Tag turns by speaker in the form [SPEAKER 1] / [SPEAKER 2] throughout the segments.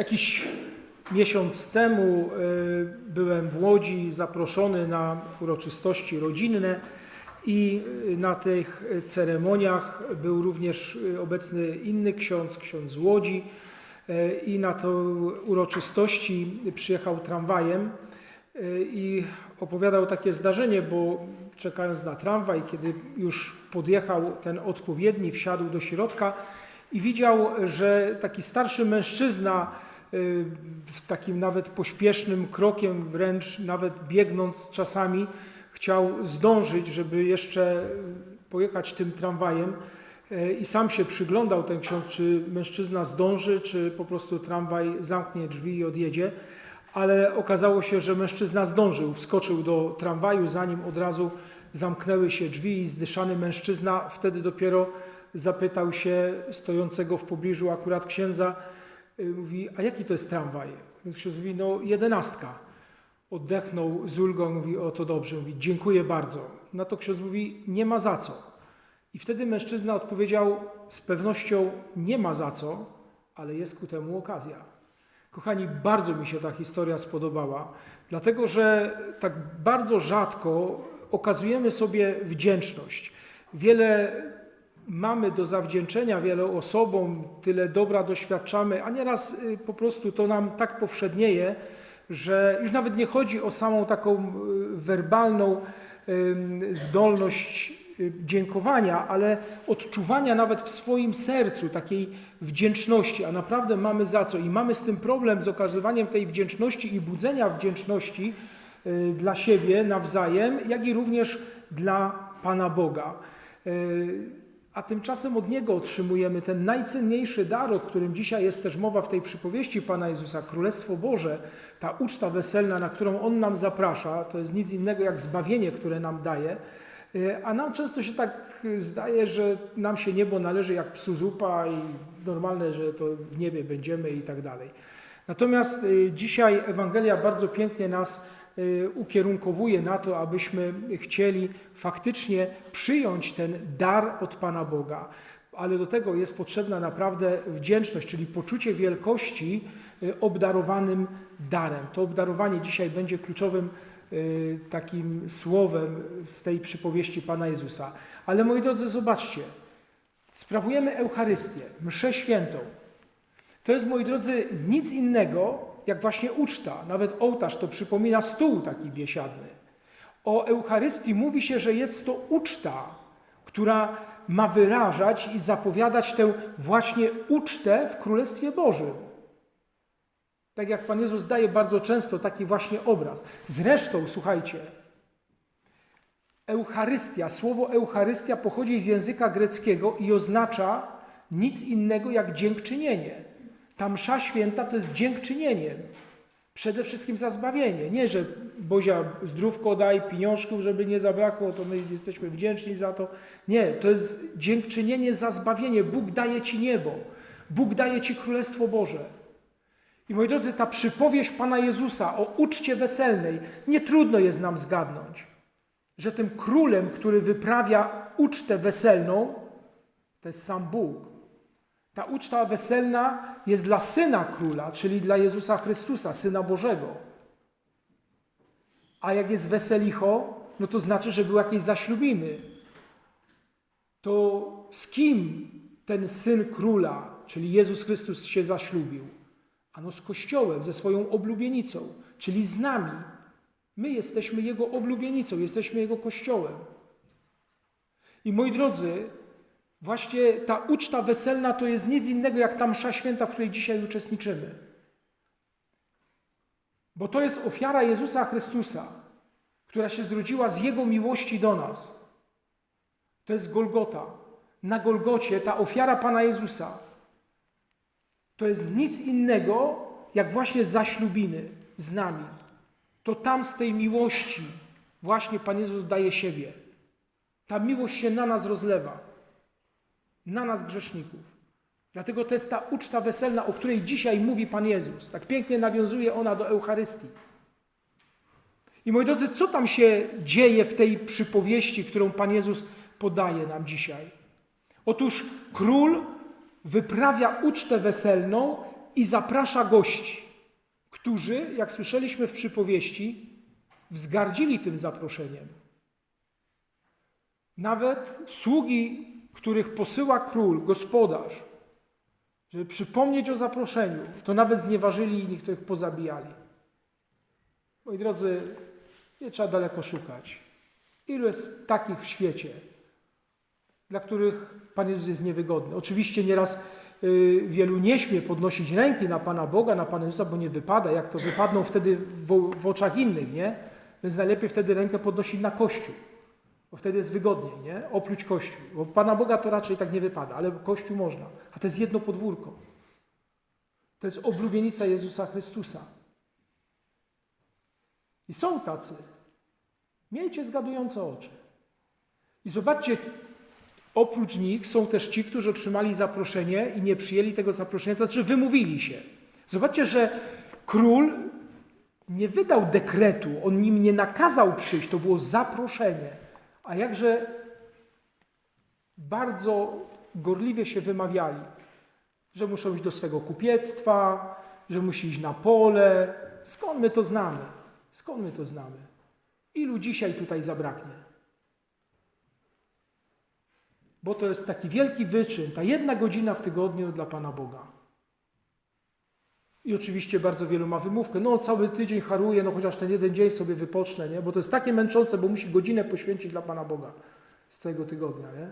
[SPEAKER 1] Jakiś miesiąc temu y, byłem w Łodzi zaproszony na uroczystości rodzinne i y, na tych ceremoniach był również y, obecny inny ksiądz, ksiądz z Łodzi i na te uroczystości przyjechał tramwajem i opowiadał takie zdarzenie, bo czekając na tramwaj, kiedy już podjechał ten odpowiedni, wsiadł do środka i widział, że taki starszy mężczyzna y, takim nawet pośpiesznym krokiem, wręcz nawet biegnąc czasami, chciał zdążyć, żeby jeszcze pojechać tym tramwajem. Y, I sam się przyglądał ten ksiądz, czy mężczyzna zdąży, czy po prostu tramwaj zamknie drzwi i odjedzie. Ale okazało się, że mężczyzna zdążył, wskoczył do tramwaju, zanim od razu zamknęły się drzwi i zdyszany mężczyzna wtedy dopiero zapytał się stojącego w pobliżu akurat księdza, y, mówi, a jaki to jest tramwaj? Więc ksiądz mówi, no jedenastka. Oddechnął z ulgą, mówi, o to dobrze, mówi, dziękuję bardzo. Na to ksiądz mówi, nie ma za co. I wtedy mężczyzna odpowiedział, z pewnością nie ma za co, ale jest ku temu okazja. Kochani, bardzo mi się ta historia spodobała, dlatego że tak bardzo rzadko okazujemy sobie wdzięczność. Wiele mamy do zawdzięczenia wielu osobom, tyle dobra doświadczamy, a nieraz y, po prostu to nam tak powszednieje, że już nawet nie chodzi o samą taką y, werbalną zdolność y, dziękowania, ale odczuwania nawet w swoim sercu takiej wdzięczności, a naprawdę mamy za co. I mamy z tym problem, z okazywaniem tej wdzięczności i budzenia wdzięczności dla siebie nawzajem, jak i również dla Pana Boga. A tymczasem od Niego otrzymujemy ten najcenniejszy dar, o którym dzisiaj jest też mowa w tej przypowieści Pana Jezusa, Królestwo Boże, ta uczta weselna, na którą On nam zaprasza, to jest nic innego jak zbawienie, które nam daje. Y, A nam często się tak zdaje, że nam się niebo należy jak psu zupa i normalne, że to w niebie będziemy i tak dalej. Natomiast y, dzisiaj Ewangelia bardzo pięknie nas ukierunkowuje na to, abyśmy chcieli faktycznie przyjąć ten dar od Pana Boga. Ale do tego jest potrzebna naprawdę wdzięczność, czyli poczucie wielkości y, obdarowanym darem. To obdarowanie dzisiaj będzie kluczowym y, takim słowem z tej przypowieści Pana Jezusa. Ale moi drodzy, zobaczcie, sprawujemy Eucharystię, mszę świętą. To jest, moi drodzy, nic innego jak właśnie uczta. Nawet ołtarz to przypomina stół taki biesiadny. O Eucharystii mówi się, że jest to uczta, która ma wyrażać i zapowiadać tę właśnie ucztę w Królestwie Bożym. Tak jak Pan Jezus daje bardzo często taki właśnie obraz. Zresztą, słuchajcie, Eucharystia, słowo Eucharystia pochodzi z języka greckiego i oznacza nic innego jak dziękczynienie. Ta msza święta to jest dziękczynienie. Przede wszystkim za zbawienie. Nie, że Bozia zdrówko daj, pieniążków, żeby nie zabrakło, to my jesteśmy wdzięczni za to. Nie, to jest dziękczynienie za zbawienie. Bóg daje Ci niebo. Bóg daje Ci Królestwo Boże. I moi drodzy, ta przypowieść Pana Jezusa o uczcie weselnej, nie trudno jest nam zgadnąć, że tym królem, który wyprawia ucztę weselną, to jest sam Bóg. Ta uczta weselna jest dla Syna Króla, czyli dla Jezusa Chrystusa, Syna Bożego. A jak jest weselicho, no to znaczy, że były jakieś zaślubiny. To z kim ten Syn Króla, czyli Jezus Chrystus się zaślubił? Ano z Kościołem, ze swoją oblubienicą, czyli z nami. My jesteśmy Jego oblubienicą, jesteśmy Jego Kościołem. I moi drodzy, Właśnie ta uczta weselna to jest nic innego jak ta msza święta, w której dzisiaj uczestniczymy. Bo to jest ofiara Jezusa Chrystusa, która się zrodziła z Jego miłości do nas. To jest Golgota. Na Golgocie ta ofiara Pana Jezusa to jest nic innego jak właśnie zaślubiny z nami. To tam z tej miłości właśnie Pan Jezus daje siebie. Ta miłość się na nas rozlewa na nas grzeszników. Dlatego to jest ta uczta weselna, o której dzisiaj mówi Pan Jezus. Tak pięknie nawiązuje ona do Eucharystii. I moi drodzy, co tam się dzieje w tej przypowieści, którą Pan Jezus podaje nam dzisiaj? Otóż król wyprawia ucztę weselną i zaprasza gości, którzy, jak słyszeliśmy w przypowieści, wzgardzili tym zaproszeniem. Nawet sługi, których posyła król, gospodarz, żeby przypomnieć o zaproszeniu, to nawet znieważyli i niektórych pozabijali. Moi drodzy, nie trzeba daleko szukać. Ilu jest takich w świecie, dla których Pan Jezus jest niewygodny? Oczywiście nieraz y, wielu nie śmie podnosić ręki na Pana Boga, na Pana Jezusa, bo nie wypada. Jak to wypadną wtedy w, w oczach innych, nie? Więc najlepiej wtedy rękę podnosić na Kościół, bo wtedy jest wygodniej, nie? Opluć Kościół. Bo Pana Boga to raczej tak nie wypada, ale Kościół można. A to jest jedno podwórko. To jest oblubienica Jezusa Chrystusa. I są tacy. Miejcie zgadujące oczy. I zobaczcie, oprócz nich są też ci, którzy otrzymali zaproszenie i nie przyjęli tego zaproszenia, to znaczy wymówili się. Zobaczcie, że król nie wydał dekretu, on nim nie nakazał przyjść, to było zaproszenie. A jakże bardzo gorliwie się wymawiali, że muszą iść do swego kupiectwa, że musi iść na pole. Skąd my to znamy? Skąd my to znamy? Ilu dzisiaj tutaj zabraknie? Bo to jest taki wielki wyczyn, ta jedna godzina w tygodniu dla Pana Boga. I oczywiście bardzo wielu ma wymówkę. No, cały tydzień haruje, no chociaż ten jeden dzień sobie wypocznę, nie? Bo to jest takie męczące, bo musi godzinę poświęcić dla Pana Boga z całego tygodnia, nie?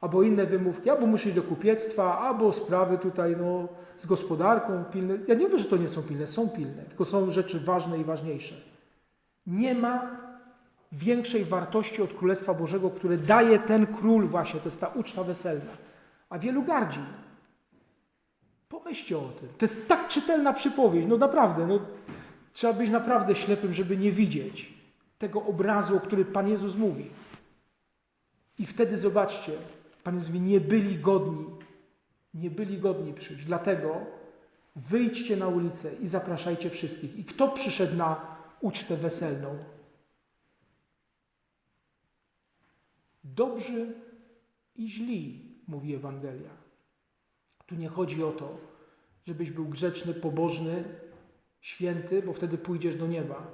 [SPEAKER 1] Albo inne wymówki, albo musi iść do kupiectwa, albo sprawy tutaj, no, z gospodarką pilne. Ja nie mówię, że to nie są pilne, są pilne, tylko są rzeczy ważne i ważniejsze. Nie ma większej wartości od Królestwa Bożego, które daje ten król właśnie, to jest ta uczta weselna. A wielu gardzi. Pomyślcie o tym. To jest tak czytelna przypowieść, no naprawdę, no, trzeba być naprawdę ślepym, żeby nie widzieć tego obrazu, o którym Pan Jezus mówi. I wtedy zobaczcie, Pan Jezus mówi, nie byli godni, nie byli godni przyjść. Dlatego wyjdźcie na ulicę i zapraszajcie wszystkich. I kto przyszedł na ucztę weselną? Dobrzy i źli, mówi Ewangelia. Tu nie chodzi o to, żebyś był grzeczny, pobożny, święty, bo wtedy pójdziesz do nieba.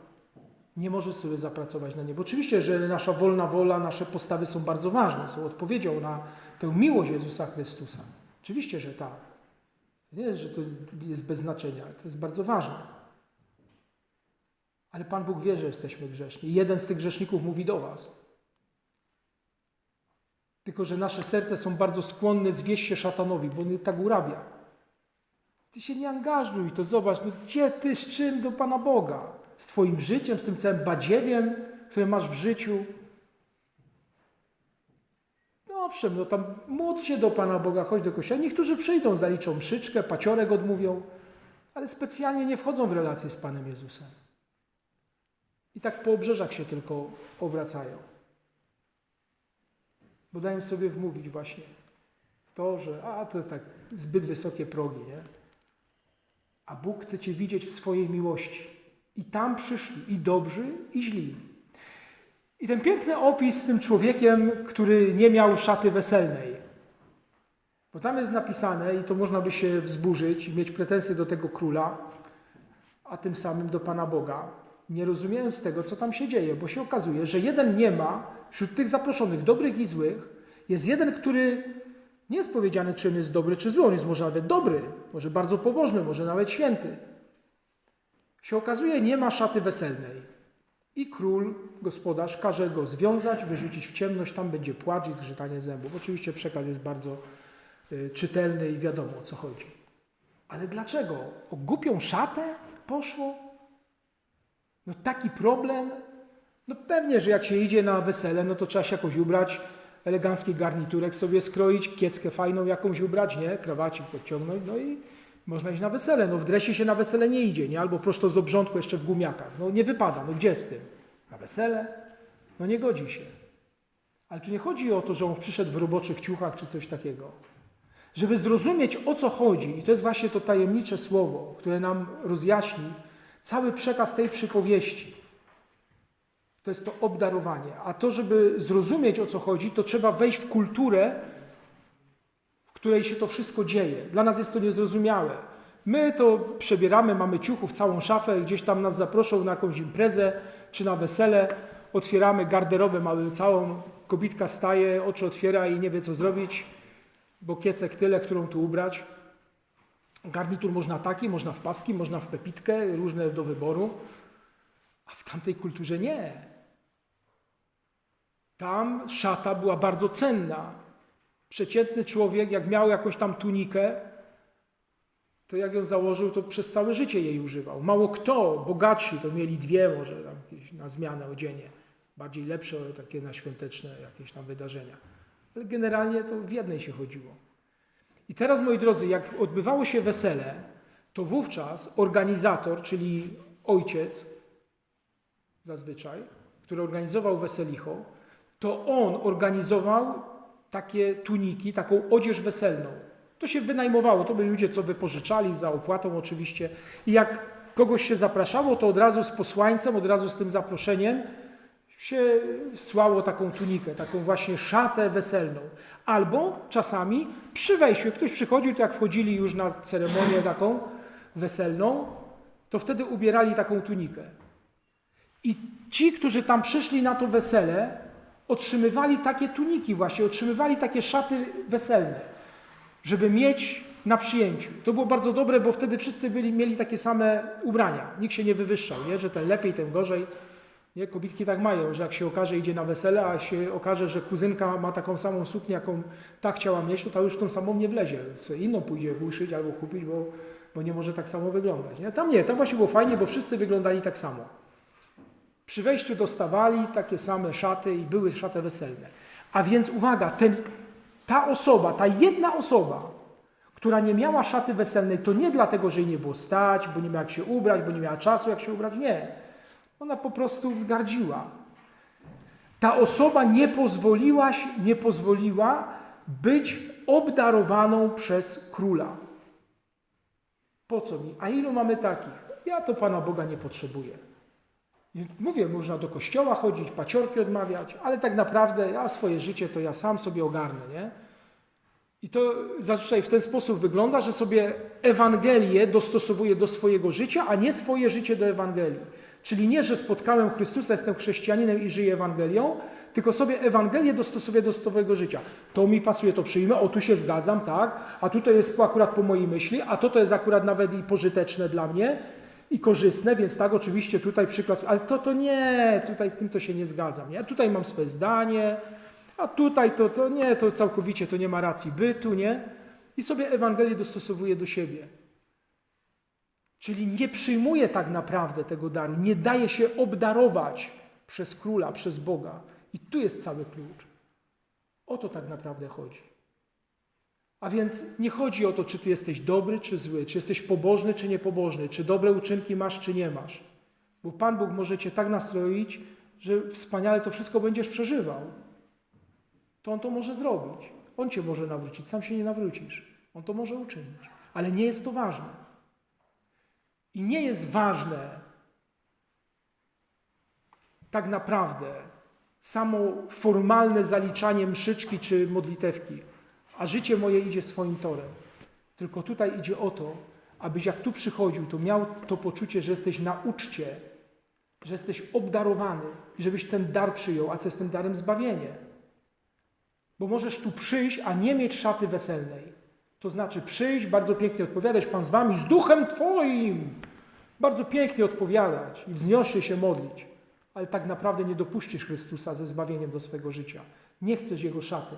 [SPEAKER 1] Nie możesz sobie zapracować na niebo. Oczywiście, że nasza wolna wola, nasze postawy są bardzo ważne, są odpowiedzią na tę miłość Jezusa Chrystusa. Oczywiście, że tak. Nie jest, że to jest bez znaczenia, to jest bardzo ważne. Ale Pan Bóg wie, że jesteśmy grzeszni. Jeden z tych grzeszników mówi do Was. Tylko, że nasze serca są bardzo skłonne zwieść się szatanowi, bo on tak urabia. Ty się nie angażuj, to zobacz, no gdzie ty z czym do Pana Boga? Z Twoim życiem, z tym całym badziewiem, które masz w życiu? No owszem, no tam módl się do Pana Boga, chodź do kościoła. Niektórzy przyjdą, zaliczą mszyczkę, paciorek odmówią, ale specjalnie nie wchodzą w relacje z Panem Jezusem. I tak po obrzeżach się tylko obracają. Bo dają sobie wmówić właśnie w to, że a to tak zbyt wysokie progi, nie? A Bóg chce Cię widzieć w swojej miłości. I tam przyszli i dobrzy, i źli. I ten piękny opis z tym człowiekiem, który nie miał szaty weselnej. Bo tam jest napisane, i to można by się wzburzyć mieć pretensje do tego króla, a tym samym do Pana Boga, nie rozumiejąc tego, co tam się dzieje, bo się okazuje, że jeden nie ma wśród tych zaproszonych, dobrych i złych, jest jeden, który nie jest powiedziany, czy on jest dobry, czy zły. On jest może nawet dobry, może bardzo pobożny, może nawet święty. Się okazuje, nie ma szaty weselnej. I król, gospodarz, każe go związać, wyrzucić w ciemność, tam będzie płacz i zgrzytanie zębów. Oczywiście przekaz jest bardzo y, czytelny i wiadomo o co chodzi. Ale dlaczego? O głupią szatę poszło? No taki problem? No pewnie, że jak się idzie na wesele, no to trzeba się jakoś ubrać, elegancki garniturek sobie skroić, kieckę fajną jakąś ubrać, nie? Krawacik podciągnąć, no i można iść na wesele. No w dresie się na wesele nie idzie, nie? Albo prosto z obrządku jeszcze w gumiakach. No nie wypada, no gdzie z tym? Na wesele? No nie godzi się. Ale tu nie chodzi o to, że on przyszedł w roboczych ciuchach czy coś takiego. Żeby zrozumieć o co chodzi, i to jest właśnie to tajemnicze słowo, które nam rozjaśni cały przekaz tej przypowieści. To jest to obdarowanie. A to, żeby zrozumieć o co chodzi, to trzeba wejść w kulturę, w której się to wszystko dzieje. Dla nas jest to niezrozumiałe. My to przebieramy, mamy ciuchów, całą szafę, gdzieś tam nas zaproszą na jakąś imprezę czy na wesele, otwieramy garderobę, mamy całą, kobitka staje, oczy otwiera i nie wie co zrobić, bo kiecek tyle, którą tu ubrać. Garnitur można taki, można w paski, można w pepitkę, różne do wyboru, a w tamtej kulturze nie. Tam szata była bardzo cenna. Przeciętny człowiek, jak miał jakąś tam tunikę, to jak ją założył, to przez całe życie jej używał. Mało kto, bogatsi, to mieli dwie może tam jakieś na zmianę odzienie, bardziej lepsze, takie na świąteczne jakieś tam wydarzenia. Ale generalnie to w jednej się chodziło. I teraz, moi drodzy, jak odbywało się wesele, to wówczas organizator, czyli ojciec, zazwyczaj, który organizował weselicho, to on organizował takie tuniki, taką odzież weselną. To się wynajmowało, to byli ludzie, co wypożyczali za opłatą oczywiście. I jak kogoś się zapraszało, to od razu z posłańcem, od razu z tym zaproszeniem się słało taką tunikę, taką właśnie szatę weselną. Albo czasami przy wejściu, jak ktoś przychodził, to jak wchodzili już na ceremonię taką weselną, to wtedy ubierali taką tunikę. I ci, którzy tam przyszli na to wesele, otrzymywali takie tuniki właśnie, otrzymywali takie szaty weselne, żeby mieć na przyjęciu. To było bardzo dobre, bo wtedy wszyscy byli, mieli takie same ubrania. Nikt się nie wywyższał, nie? że ten lepiej, ten gorzej. Nie? Kobitki tak mają, że jak się okaże, idzie na wesele, a się okaże, że kuzynka ma taką samą suknię, jaką ta chciała mieć, to ta już tą samą nie wlezie. Co inną pójdzie uszyć albo kupić, bo, bo nie może tak samo wyglądać. Nie? Tam nie, tam właśnie było fajnie, bo wszyscy wyglądali tak samo. Przy wejściu dostawali takie same szaty i były szaty weselne. A więc uwaga, ten, ta osoba, ta jedna osoba, która nie miała szaty weselnej, to nie dlatego, że jej nie było stać, bo nie miała jak się ubrać, bo nie miała czasu jak się ubrać, nie. Ona po prostu wzgardziła. Ta osoba nie pozwoliła, nie pozwoliła być obdarowaną przez króla. Po co mi? A ilu mamy takich? Ja to Pana Boga nie potrzebuję. Mówię, można do kościoła chodzić, paciorki odmawiać, ale tak naprawdę ja swoje życie to ja sam sobie ogarnę, nie? I to zazwyczaj w ten sposób wygląda, że sobie Ewangelię dostosowuję do swojego życia, a nie swoje życie do Ewangelii. Czyli nie, że spotkałem Chrystusa, jestem chrześcijaninem i żyję Ewangelią, tylko sobie Ewangelię dostosowuję do swojego życia. To mi pasuje, to przyjmę, o tu się zgadzam, tak, a tutaj jest akurat po mojej myśli, a to to jest akurat nawet i pożyteczne dla mnie i korzystne, więc tak, oczywiście tutaj przykład, ale to to nie, tutaj z tym to się nie zgadzam, nie? Tutaj mam swoje zdanie, a tutaj to, to nie, to całkowicie to nie ma racji bytu, nie? I sobie Ewangelię dostosowuję do siebie. Czyli nie przyjmuje tak naprawdę tego daru, nie daje się obdarować przez króla, przez Boga. I tu jest cały klucz. O to tak naprawdę chodzi. A więc nie chodzi o to, czy ty jesteś dobry, czy zły, czy jesteś pobożny, czy niepobożny, czy dobre uczynki masz, czy nie masz. Bo Pan Bóg może cię tak nastroić, że wspaniale to wszystko będziesz przeżywał. To On to może zrobić. On cię może nawrócić, sam się nie nawrócisz. On to może uczynić. Ale nie jest to ważne. I nie jest ważne tak naprawdę samo formalne zaliczanie mszyczki czy modlitewki, a życie moje idzie swoim torem. Tylko tutaj idzie o to, abyś jak tu przychodził, to miał to poczucie, że jesteś na uczcie, że jesteś obdarowany i żebyś ten dar przyjął. A co jest tym darem? Zbawienie. Bo możesz tu przyjść, a nie mieć szaty weselnej. To znaczy przyjść, bardzo pięknie odpowiadać, Pan z wami, z duchem Twoim. Bardzo pięknie odpowiadać i wzniośnie się modlić. Ale tak naprawdę nie dopuścisz Chrystusa ze zbawieniem do swego życia. Nie chcesz Jego szaty.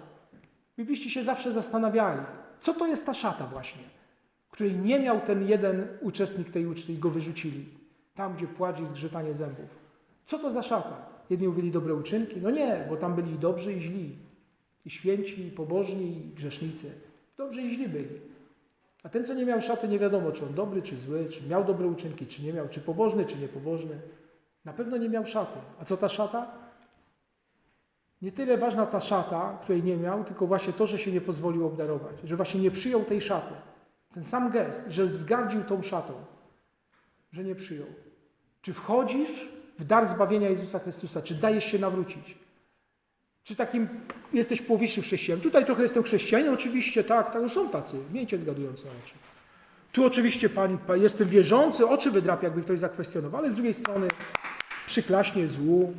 [SPEAKER 1] Bibliści się zawsze zastanawiali, co to jest ta szata właśnie, której nie miał ten jeden uczestnik tej uczty i go wyrzucili. Tam, gdzie płacz i zgrzytanie zębów. Co to za szata? Jedni mówili dobre uczynki? No nie, bo tam byli i dobrzy i źli. I święci, i pobożni, i grzesznicy. Dobrzy i źli byli. A ten, co nie miał szaty, nie wiadomo, czy on dobry, czy zły, czy miał dobre uczynki, czy nie miał, czy pobożny, czy niepobożny. Na pewno nie miał szaty. A co ta szata? Nie tyle ważna ta szata, której nie miał, tylko właśnie to, że się nie pozwolił obdarować, że właśnie nie przyjął tej szaty. Ten sam gest, że wzgardził tą szatą, że nie przyjął. Czy wchodzisz w dar zbawienia Jezusa Chrystusa? Czy dajesz się nawrócić? Czy takim jesteś połowicznym chrześcijanem? Tutaj trochę jestem chrześcijaninem, oczywiście tak, tak, są tacy, miejcie zgadujące oczy. Tu oczywiście Pan, pan jestem wierzący, oczy wydrapia, jakby ktoś zakwestionował, ale z drugiej strony przyklaśnie złu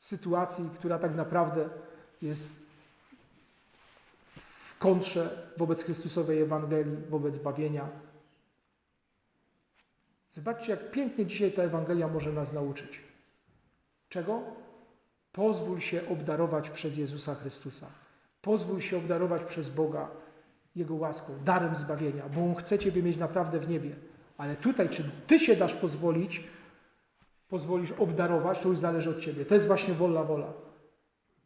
[SPEAKER 1] sytuacji, która tak naprawdę jest w kontrze wobec Chrystusowej Ewangelii, wobec bawienia. Zobaczcie, jak pięknie dzisiaj ta Ewangelia może nas nauczyć. Czego? Pozwól się obdarować przez Jezusa Chrystusa. Pozwól się obdarować przez Boga Jego łaską, darem zbawienia, bo On chce Ciebie mieć naprawdę w niebie. Ale tutaj, czy Ty się dasz pozwolić, pozwolisz obdarować, to już zależy od Ciebie. To jest właśnie wolna wola.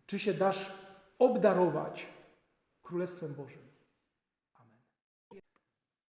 [SPEAKER 1] Czy się dasz obdarować Królestwem Bożym.